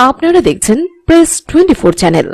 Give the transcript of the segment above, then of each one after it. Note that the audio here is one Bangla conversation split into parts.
আপনারা দেখছেন প্রেস টোয়েন্টি ফোর চ্যানেল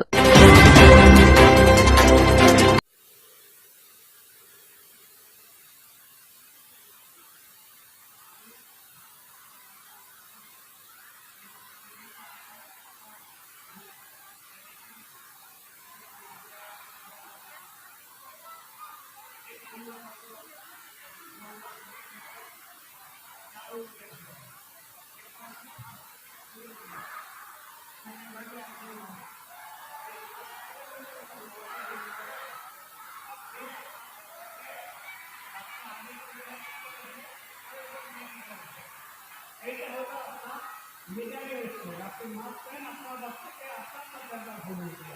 মেজাজে হচ্ছে আপনি মাস্ক পেন আপনার বাচ্চাকে আপনার বাচ্চাটা ভুল হয়েছে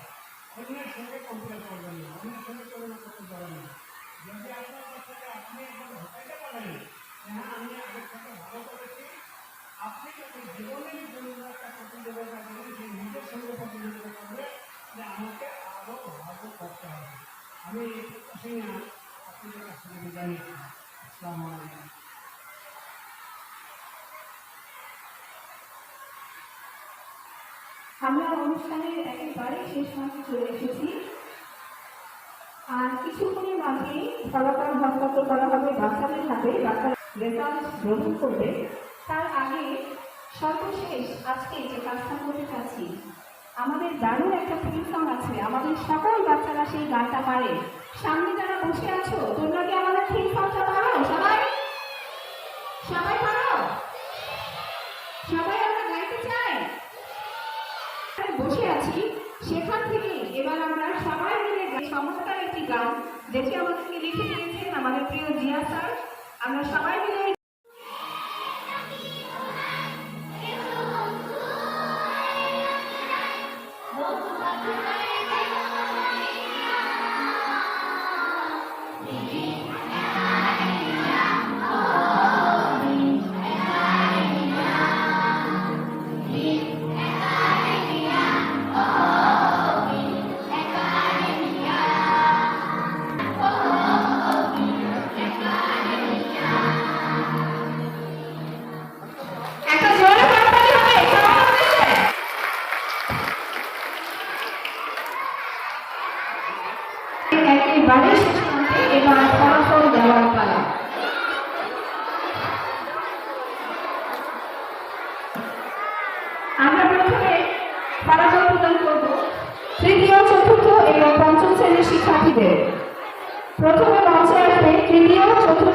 অন্যের সঙ্গে কম্পেয়ার করবেন না, অন্যের সঙ্গে তুলনা করতে পারেন না যদি আপনার বাচ্চাকে আপনি একবার ঘটাইতে পারেন যে হ্যাঁ আমি আগের থেকে ভালো করেছি আপনি জীবনের জন্য একটা প্রতিযোগিতা নিজের সঙ্গে প্রতিযোগিতা করবে যে আমাকে আরও ভালো করতে হবে। আমি নিয়ে আপনাদের কাছ থেকে আমরা অনুষ্ঠানের একেবারে শেষ মাসে চলে এসেছি। আর কিছুক্ষণের মাঝেই ফলাফল হস্তান্তর করা হবে বাচ্চাদের সাথে বাচ্চারা রেজাল্ট গ্রহণ করবে। তার আগে সর্বশেষ আজকে যে কাজটা করতে চাচ্ছি আমাদের দারুণ একটা ফিল্ম সং আছে। আমাদের সকল বাচ্চারা সেই গানটা পারে। সামনে যারা বসে আছো, তোমরা কি আমাদের ফিল্ম সংটা পারো? সবাই? সবাই পারো? সবাই আমরা গাইতে চাই? বসে আছি, সেখান থেকে এবার আমরা সবাই মিলে সমস্যার একটি গান, যেটি আমাদেরকে লিখে দিয়েছেন আমাদের প্রিয় জিয়া স্যার, আমরা সবাই মিলে একেবারে শেষ প্রান্তে এবার ফলাফল দেওয়ার পালা। আমরা প্রথমে ফলাফল প্রদান করব তৃতীয়, চতুর্থ এবং পঞ্চম শ্রেণির শিক্ষার্থীদের। প্রথমে মঞ্চে আসবে তৃতীয়, চতুর্থ